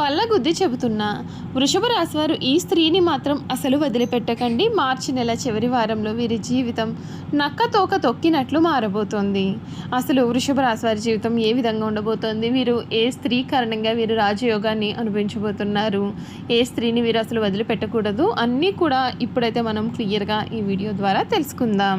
బల్లగుద్ది చెబుతున్నా. వృషభ రాశివారు ఈ స్త్రీని మాత్రం అసలు వదిలిపెట్టకండి. మార్చి నెల చివరి వారంలో వీరి జీవితం నక్క తోక తొక్కినట్లు మారబోతోంది. అసలు వృషభ రాశివారి జీవితం ఏ విధంగా ఉండబోతోంది? వీరు ఏ స్త్రీ కారణంగా వీరు రాజయోగాన్ని అనుభవించబోతున్నారు? ఏ స్త్రీని వీరు అసలు వదిలిపెట్టకూడదు? అన్నీ కూడా ఇప్పుడైతే మనం క్లియర్గా ఈ వీడియో ద్వారా తెలుసుకుందాం.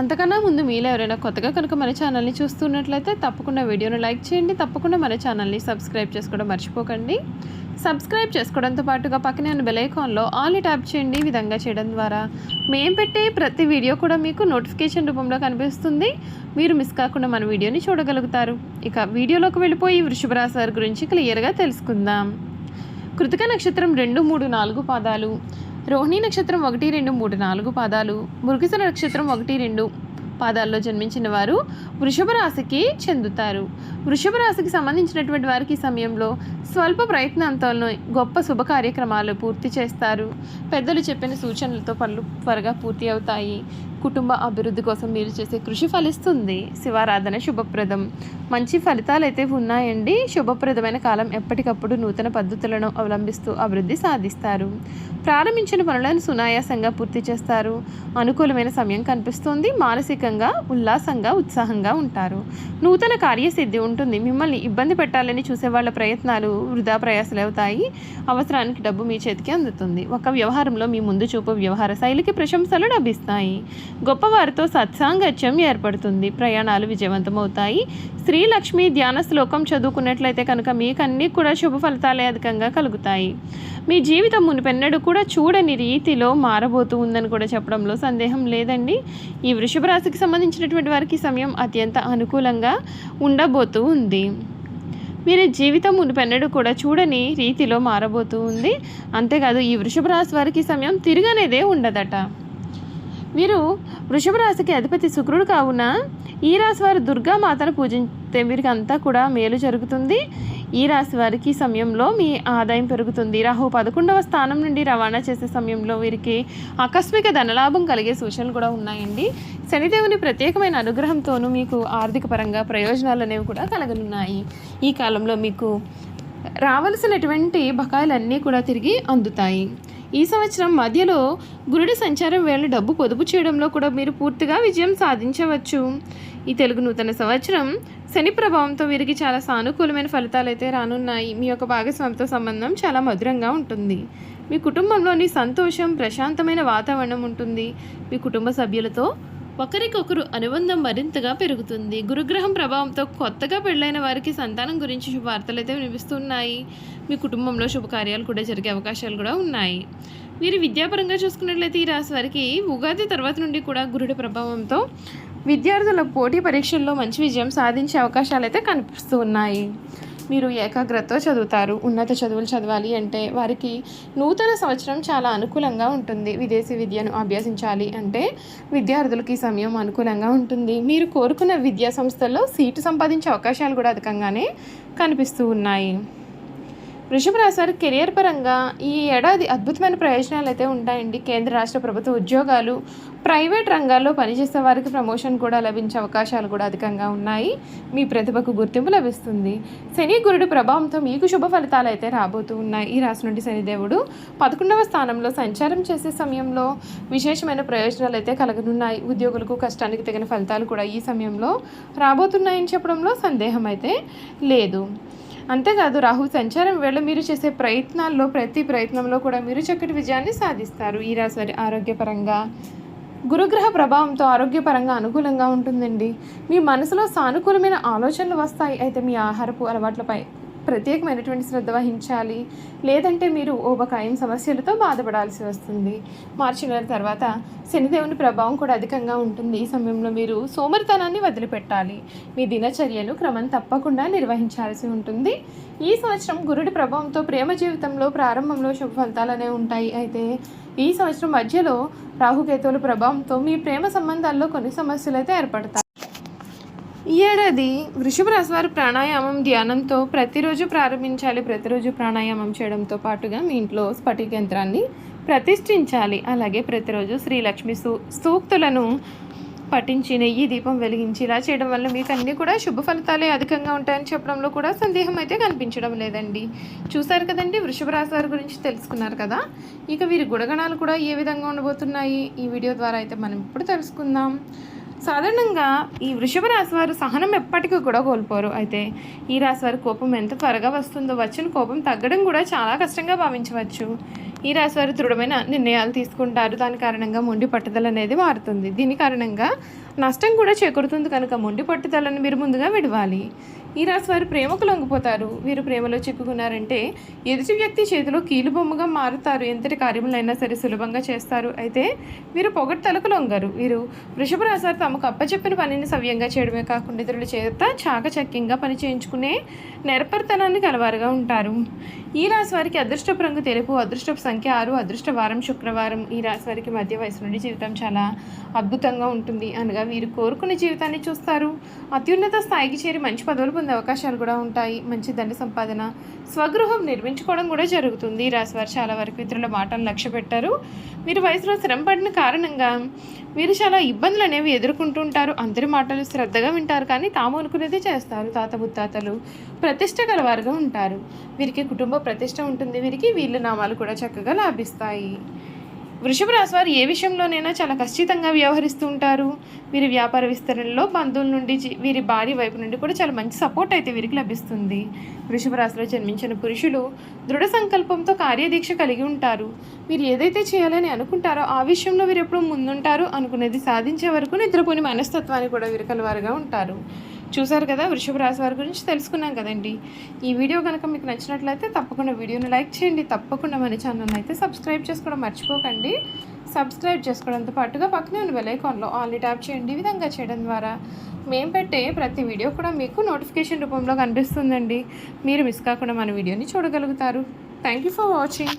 అంతకన్నా ముందు మీలో ఎవరైనా కొత్తగా కనుక మన ఛానల్ని చూస్తున్నట్లయితే తప్పకుండా వీడియోను లైక్ చేయండి తప్పకుండా మన ఛానల్ని సబ్స్క్రైబ్ చేసుకోవడం మర్చిపోకండి. సబ్స్క్రైబ్ చేసుకోవడంతో పాటుగా పక్కనే ఉన్న బెలైకాన్లో ఆల్ ట్యాప్ చేయండి ఈ విధంగా చేయడం ద్వారా. మేము పెట్టే ప్రతి వీడియో కూడా మీకు నోటిఫికేషన్ రూపంలో కనిపిస్తుంది. మీరు మిస్ కాకుండా మన వీడియోని చూడగలుగుతారు. ఇక వీడియోలోకి వెళ్ళిపోయి వృషభ రాశి వారి గురించి క్లియర్గా తెలుసుకుందాం. కృతిక నక్షత్రం రెండు మూడు నాలుగు పాదాలు. రోహిణి నక్షత్రం ఒకటి రెండు మూడు నాలుగు పాదాలు. మృగశిర నక్షత్రం ఒకటి రెండు పాదాల్లో జన్మించిన వారు వృషభ రాశికి చెందుతారు. వృషభ రాశికి సంబంధించినటువంటి వారికి సమయంలో స్వల్ప ప్రయత్నంతోనూ గొప్ప శుభ కార్యక్రమాలు పూర్తి చేస్తారు. పెద్దలు చెప్పిన సూచనలతో పనులు త్వరగా పూర్తి అవుతాయి. కుటుంబ అభివృద్ధి కోసం మీరు చేసే కృషి ఫలిస్తుంది. శివారాధన శుభప్రదం. మంచి ఫలితాలు అయితే ఉన్నాయండి. శుభప్రదమైన కాలం ఎప్పటికప్పుడు నూతన పద్ధతులను అవలంబిస్తూ అభివృద్ధి సాధిస్తారు. ప్రారంభించిన పనులను సునాయాసంగా పూర్తి చేస్తారు. అనుకూలమైన సమయం కనిపిస్తుంది. మానసికంగా ఉల్లాసంగా ఉత్సాహంగా ఉంటారు. నూతన కార్యసిద్ధి ఉంటుంది. మిమ్మల్ని ఇబ్బంది పెట్టాలని చూసే వాళ్ళ ప్రయత్నాలు వృధా ప్రయాసలు అవుతాయి. అవసరానికి డబ్బు మీ చేతికి అందుతుంది. ఒక వ్యవహారంలో మీ ముందు చూపు వ్యవహార శైలికి ప్రశంసలు లభిస్తాయి. గొప్పవారితో సత్సాంగత్యం ఏర్పడుతుంది. ప్రయాణాలు విజయవంతమవుతాయి. శ్రీ లక్ష్మి ధ్యాన శ్లోకం చదువుకున్నట్లయితే కనుక మీకు అన్నీ కూడా శుభ ఫలితాలే అధికంగా కలుగుతాయి. మీ జీవితం మునిపెన్నడు కూడా చూడని రీతిలో మారబోతూ ఉందని కూడా చెప్పడంలో సందేహం లేదండి. ఈ వృషభ రాశికి సంబంధించినటువంటి వారికి సమయం అత్యంత అనుకూలంగా ఉండబోతూ ఉంది. మీరు జీవితం మునిపెన్నడు కూడా చూడని రీతిలో మారబోతూ ఉంది. అంతేకాదు ఈ వృషభ రాశి వారికి సమయం తిరగనేదే ఉండదట. వీరు వృషభ రాశికి అధిపతి శుక్రుడు కావున ఈ రాశి వారు దుర్గామాతను పూజించే వీరికి అంతా కూడా మేలు జరుగుతుంది. ఈ రాశి వారికి సమయంలో మీ ఆదాయం పెరుగుతుంది. రాహు పదకొండవ స్థానం నుండి రవాణా చేసే సమయంలో వీరికి ఆకస్మిక ధనలాభం కలిగే సూచనలు కూడా ఉన్నాయండి. శనిదేవుని ప్రత్యేకమైన అనుగ్రహంతోనూ మీకు ఆర్థిక పరంగా ప్రయోజనాలు అనేవి కూడా కలగనున్నాయి. ఈ కాలంలో మీకు రావలసినటువంటి బకాయిలన్నీ కూడా తిరిగి అందుతాయి. ఈ సంవత్సరం మధ్యలో గురుడి సంచారం వేళ డబ్బు పొదుపు చేయడంలో కూడా మీరు పూర్తిగా విజయం సాధించవచ్చు. ఈ తెలుగు నూతన సంవత్సరం శని ప్రభావంతో వీరికి చాలా సానుకూలమైన ఫలితాలు అయితే రానున్నాయి. మీ యొక్క భాగస్వామితో సంబంధం చాలా మధురంగా ఉంటుంది. మీ కుటుంబంలోని సంతోషం ప్రశాంతమైన వాతావరణం ఉంటుంది. మీ కుటుంబ సభ్యులతో ఒకరికొకరు అనుబంధం మరింతగా పెరుగుతుంది. గురుగ్రహం ప్రభావంతో కొత్తగా పెళ్ళైన వారికి సంతానం గురించి శుభవార్తలు అయితే వినిపిస్తున్నాయి. మీ కుటుంబంలో శుభకార్యాలు కూడా జరిగే అవకాశాలు కూడా ఉన్నాయి. మీరు విద్యాపరంగా చూసుకున్నట్లయితే ఈ రాశి వారికి ఉగాది తర్వాత నుండి కూడా గురుడి ప్రభావంతో విద్యార్థుల పోటీ పరీక్షల్లో మంచి విజయం సాధించే అవకాశాలు అయితే కనిపిస్తూ ఉన్నాయి మీరు ఏకాగ్రతతో చదువుతారు ఉన్నత చదువులు చదవాలి అంటే వారికి నూతన సంవత్సరం చాలా అనుకూలంగా ఉంటుంది. విదేశీ విద్యను అభ్యసించాలి అంటే విద్యార్థులకి ఈ సమయం అనుకూలంగా ఉంటుంది. మీరు కోరుకున్న విద్యా సంస్థల్లో సీటు సంపాదించే అవకాశాలు కూడా అధికంగానే కనిపిస్తూ ఉన్నాయి. వృషభ రాశి వారి కెరియర్ పరంగా ఈ ఏడాది అద్భుతమైన ప్రయోజనాలు అయితే ఉంటాయండి. కేంద్ర రాష్ట్ర ప్రభుత్వ ఉద్యోగాలు ప్రైవేట్ రంగాల్లో పనిచేసే వారికి ప్రమోషన్ కూడా లభించే అవకాశాలు కూడా అధికంగా ఉన్నాయి. మీ ప్రతిభకు గుర్తింపు లభిస్తుంది. శని గురుడి ప్రభావంతో మీకు శుభ ఫలితాలు అయితే రాబోతూ ఉన్నాయి. ఈ రాశి నుండి శనిదేవుడు పదకొండవ స్థానంలో సంచారం చేసే సమయంలో విశేషమైన ప్రయోజనాలు అయితే కలగనున్నాయి. ఉద్యోగులకు కష్టానికి తగిన ఫలితాలు కూడా ఈ సమయంలో రాబోతున్నాయని చెప్పడంలో సందేహం అయితే లేదు. అంతేకాదు రాహు సంచారం వేళ మీరు చేసే ప్రయత్నాల్లో ప్రతి ప్రయత్నంలో కూడా మీరు చక్కటి విజయాన్ని సాధిస్తారు. ఈ రాశి ఆరోగ్యపరంగా గురుగ్రహ ప్రభావంతో ఆరోగ్యపరంగా అనుకూలంగా ఉంటుందండి. మీ మనసులో సానుకూలమైన ఆలోచనలు వస్తాయి. అయితే మీ ఆహారపు అలవాట్లపై ప్రత్యేకమైనటువంటి శ్రద్ధ వహించాలి. లేదంటే మీరు ఓబకాయం సమస్యలతో బాధపడాల్సి వస్తుంది. మార్చి నెల తర్వాత శనిదేవుని ప్రభావం కూడా అధికంగా ఉంటుంది. ఈ సమయంలో మీరు సోమరితనాన్ని వదిలిపెట్టాలి. మీ దినచర్యలు క్రమం తప్పకుండా నిర్వహించాల్సి ఉంటుంది. ఈ సంవత్సరం గురుడి ప్రభావంతో ప్రేమ జీవితంలో ప్రారంభంలో శుభ ఫలితాలనే ఉంటాయి. అయితే ఈ సంవత్సరం మధ్యలో రాహుకేతువుల ప్రభావంతో మీ ప్రేమ సంబంధాల్లో కొన్ని సమస్యలు అయితే ఏర్పడతాయి. ఈ ఏడాది వృషభ రాశి వారు ప్రాణాయామం ధ్యానంతో ప్రతిరోజు ప్రారంభించాలి ప్రతిరోజు ప్రాణాయామం చేయడంతో పాటుగా మీ ఇంట్లో స్ఫటిక యంత్రాన్ని ప్రతిష్ఠించాలి. అలాగే ప్రతిరోజు శ్రీ లక్ష్మి సూ సూక్తులను పఠించి నెయ్యి దీపం వెలిగించి ఇలా చేయడం వల్ల మీకు అన్నీ కూడా శుభ ఫలితాలే అధికంగా ఉంటాయని చెప్పడంలో కూడా సందేహం అయితే కనిపించడం లేదండి. చూశారు కదండి వృషభ రాశి వారి గురించి తెలుసుకున్నారు కదా? ఇక వీరి గుణగణాలు కూడా ఏ విధంగా ఉండబోతున్నాయి? ఈ వీడియో ద్వారా అయితే మనం ఇప్పుడు తెలుసుకుందాం. సాధారణంగా ఈ వృషభ రాశి వారు సహనం ఎప్పటికీ కూడా కోల్పోరు. అయితే ఈ రాశి వారి కోపం ఎంత త్వరగా వస్తుందో వచ్చిన కోపం తగ్గడం కూడా చాలా కష్టంగా భావించవచ్చు. ఈ రాశి వారు దృఢమైన నిర్ణయాలు తీసుకుంటారు. దాని కారణంగా మొండి పట్టుదల అనేది మారుతుంది. దీని కారణంగా నష్టం కూడా చేకూరుతుంది. కనుక మొండి పట్టుదలను మీరు ముందుగా విడవాలి. ఈ రాశి వారు ప్రేమకు లొంగిపోతారు. వీరు ప్రేమలో చిక్కుకున్నారంటే ఎదుటి వ్యక్తి చేతిలో కీలుబొమ్మగా మారుతారు. ఎంతటి కార్యములైనా సరే సులభంగా చేస్తారు. అయితే వీరు పొగడ్తలకు లొంగరు. వీరు వృషభ రాశి వారు తమకు అప్పచెప్పిన పనిని సవ్యంగా చేయడమే కాకుండా ఇతరుల చేత చాకచక్యంగా పని చేయించుకునే నెరపరితనాన్ని కలవారుగా ఉంటారు. ఈ రాశి వారికి అదృష్టపు రంగు తెలుపు అదృష్టపు సంఖ్య ఆరు అదృష్ట వారం శుక్రవారం. ఈ రాశి వారికి మధ్య వయసు నుండి జీవితం చాలా అద్భుతంగా ఉంటుంది. అనగా వీరు కోరుకునే జీవితాన్ని చూస్తారు. అత్యున్నత స్థాయికి చేరి మంచి పదవులు పొందే అవకాశాలు కూడా ఉంటాయి. మంచి దండ సంపాదన స్వగృహం నిర్మించుకోవడం కూడా జరుగుతుంది. ఈ రాశి వారు చాలా వరకు ఇతరుల మాటలు లక్ష్య పెట్టారు. మీరు వయసులో శ్రమ పడిన కారణంగా వీరు చాలా ఇబ్బందులు అనేవి ఎదుర్కొంటుంటారు అందరి మాటలు శ్రద్ధగా వింటారు. కానీ తాము అనుకునేది చేస్తారు. తాత ముత్తాతలు ప్రతిష్ట గలవారుగా ఉంటారు. వీరికి కుటుంబ ప్రతిష్ట ఉంటుంది. వీరికి వీళ్ళ నామాలు కూడా చక్కగా లాభిస్తాయి. వృషభ రాశి వారు ఏ విషయంలోనైనా చాలా ఖచ్చితంగా వ్యవహరిస్తూ ఉంటారు. వీరి వ్యాపార విస్తరణలో బంధువుల నుండి వీరి భార్య వైపు నుండి కూడా చాలా మంచి సపోర్ట్ అయితే వీరికి లభిస్తుంది. వృషభ రాశిలో జన్మించిన పురుషులు దృఢ సంకల్పంతో కార్యదీక్ష కలిగి ఉంటారు. వీరు ఏదైతే చేయాలని అనుకుంటారో ఆ విషయంలో వీరు ఎప్పుడూ ముందుంటారు అనుకునేది సాధించే వరకు నిద్రపోని మనస్తత్వాన్ని కూడా వీరు కలవారుగా ఉంటారు. చూసారు కదా వృషభ రాశి వారి గురించి తెలుసుకున్నాం కదండి. ఈ వీడియో కనుక మీకు నచ్చినట్లయితే తప్పకుండా వీడియోని లైక్ చేయండి. తప్పకుండా మన ఛానల్ అయితే సబ్స్క్రైబ్ చేసుకోవడం మర్చిపోకండి. సబ్స్క్రైబ్ చేసుకోవడంతో పాటుగా పక్కనే ఉన్న బెల్ ఆల్రెడీ ఆల్ని ట్యాప్ చేయండి. ఈ విధంగా చేయడం ద్వారా మేము పెట్టే ప్రతి వీడియో కూడా మీకు నోటిఫికేషన్ రూపంలో కనిపిస్తుందండి. మీరు మిస్ కాకుండా మన వీడియోని చూడగలుగుతారు. Thank you for watching.